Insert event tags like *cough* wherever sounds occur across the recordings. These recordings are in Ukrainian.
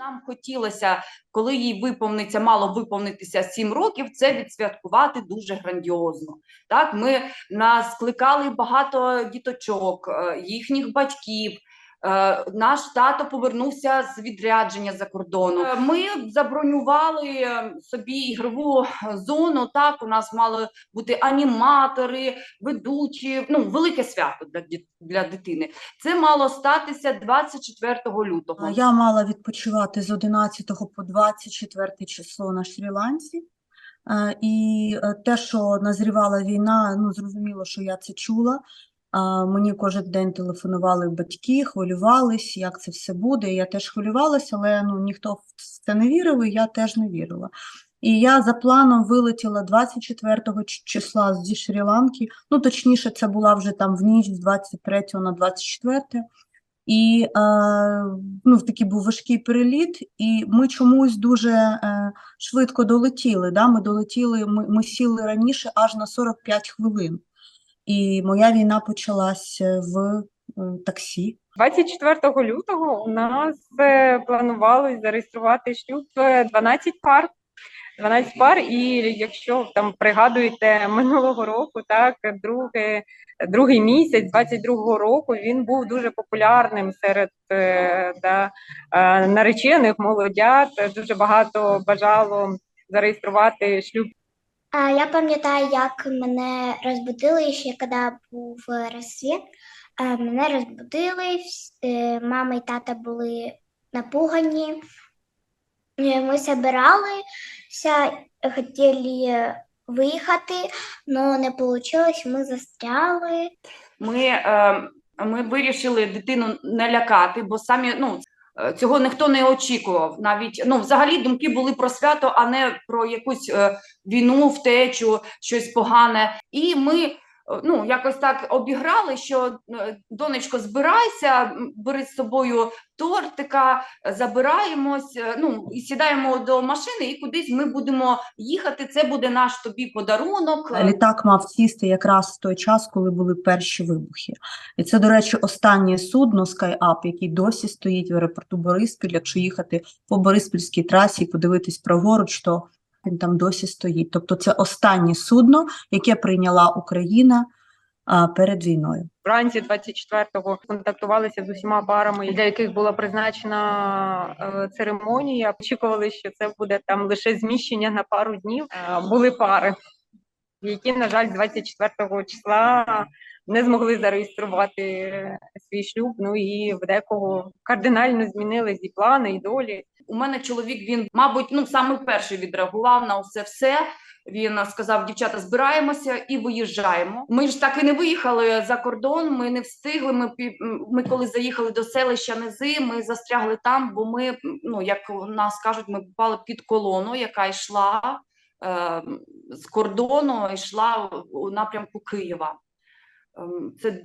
Нам хотілося, коли їй виповниться, мало виповнитися 7 років, це відсвяткувати дуже грандіозно. Так, ми нас скликали багато діточок, е, їхніх батьків. Е, Наш тато повернувся з відрядження за кордону. Е, Ми забронювали е, собі ігрову зону. Так, у нас мали бути аніматори, ведучі. Ну, велике свято для, для дитини. Це мало статися 24 лютого. Я мала відпочивати з 11 по 24 число на Шрі-Ланці. І те, що назрівала війна, ну зрозуміло, що я це чула. Мені кожен день телефонували батьки, хвилювались, як це все буде. Я теж хвилювалася, але ну, ніхто в це не вірив, і я теж не вірила. І я за планом вилетіла 24 ч- числа зі Шрі-Ланки. Ну, точніше, це була вже там в ніч з 23 на 24. І е, ну, такий був важкий переліт, і ми чомусь дуже е, швидко долетіли. Да? Ми долетіли, ми, ми сіли раніше аж на 45 хвилин. І моя війна почалася в е, таксі. 24 лютого у нас е, планувалось зареєструвати шлюб е, 12 пар. 12 пар, і якщо там пригадуєте *laughs* минулого року, так другий, другий місяць 22-го року він був дуже популярним серед е, да, е, наречених молодят. Дуже багато бажало зареєструвати шлюб я пам'ятаю, як мене розбудили ще коли був розсвіт. Е, Мене розбудили, е, мама і тата були напугані. Е, Ми збиралися, хотіли виїхати, але не вийшло, ми застряли. Ми, ми вирішили дитину не лякати, бо самі ну, цього ніхто не очікував. Навіть ну, взагалі думки були про свято, а не про якусь е, війну, втечу, щось погане. І ми е, ну, якось так обіграли, що е, донечко, збирайся, бери з собою тортика, забираємось, е, ну, і сідаємо до машини, і кудись ми будемо їхати. Це буде наш тобі подарунок. Літак мав сісти якраз в той час, коли були перші вибухи. І це, до речі, останнє судно SkyUp, який досі стоїть в аеропорту Бориспіль. Якщо їхати по Бориспільській трасі і подивитись праворуч, то він там досі стоїть. Тобто це останнє судно, яке прийняла Україна перед війною. Вранці 24-го контактувалися з усіма парами, для яких була призначена е, церемонія. Очікували, що це буде там лише зміщення на пару днів. Е, були пари, які, на жаль, з 24-го числа не змогли зареєструвати свій шлюб. Ну і в декого кардинально змінились і плани, і долі. У мене чоловік, він, мабуть, ну саме перший відреагував на усе все. Він сказав: дівчата, збираємося і виїжджаємо. Ми ж так і не виїхали за кордон. Ми не встигли. Ми ми коли заїхали до селища Низи, ми застрягли там, бо ми, ну як нас кажуть, ми попали під колону, яка йшла е, з кордону, йшла у напрямку Києва. Ем, Це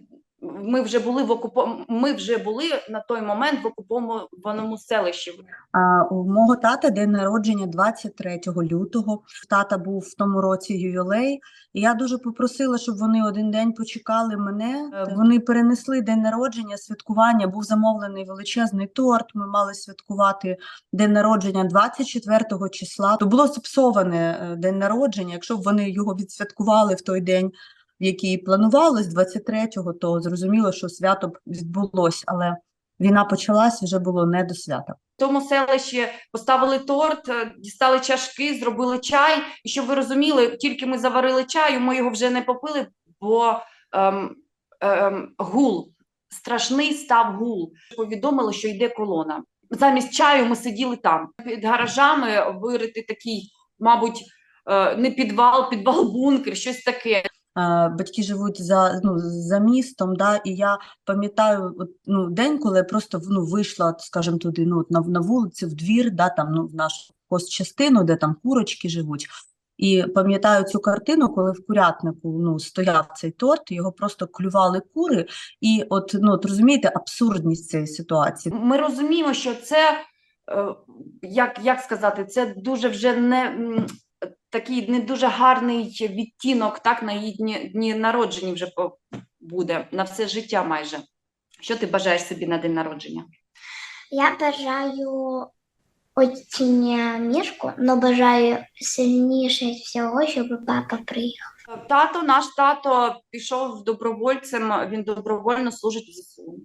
ми вже були в окупо... Ми вже були на той момент в окупованому селищі. А у мого тата день народження 23 лютого. Тата був в тому році ювілей. І я дуже попросила, щоб вони один день почекали мене. Е, Вони перенесли день народження, святкування. Був замовлений величезний торт. Ми мали святкувати день народження 24 числа. То було зіпсоване е, день народження. Якщо б вони його відсвяткували в той день, в який планувалось, 23-го, то зрозуміло, що свято б відбулось, але війна почалась, вже було не до свята. Тому селищі поставили торт, е, дістали чашки, зробили чай. І щоб ви розуміли, тільки ми заварили чаю, ми його вже не попили, бо ем, ем, гул, страшний став гул. Повідомили, що йде колона. Замість чаю ми сиділи там. Під гаражами вирити такий, мабуть, е, не підвал, підвал-бункер, щось таке. Батьки живуть за, ну, за містом, да, і я пам'ятаю ну, день, коли я просто ну, вийшла, скажімо, туди ну, на, на вулицю, в двір, да, там, ну, в нашу частину, де там курочки живуть. І пам'ятаю цю картину, коли в курятнику ну, стояв цей торт, його просто клювали кури, і от, ну, от розумієте, абсурдність цієї ситуації. Ми розуміємо, що це, е, як, як сказати, це дуже вже не такий не дуже гарний відтінок, так, на її дні, дні народження вже буде, на все життя майже. Що ти бажаєш собі на день народження? Я бажаю очень мішку, але бажаю сильніше всього, щоб папа приїхав. Тато, наш тато пішов добровольцем, він добровольно служить в ЗСУ.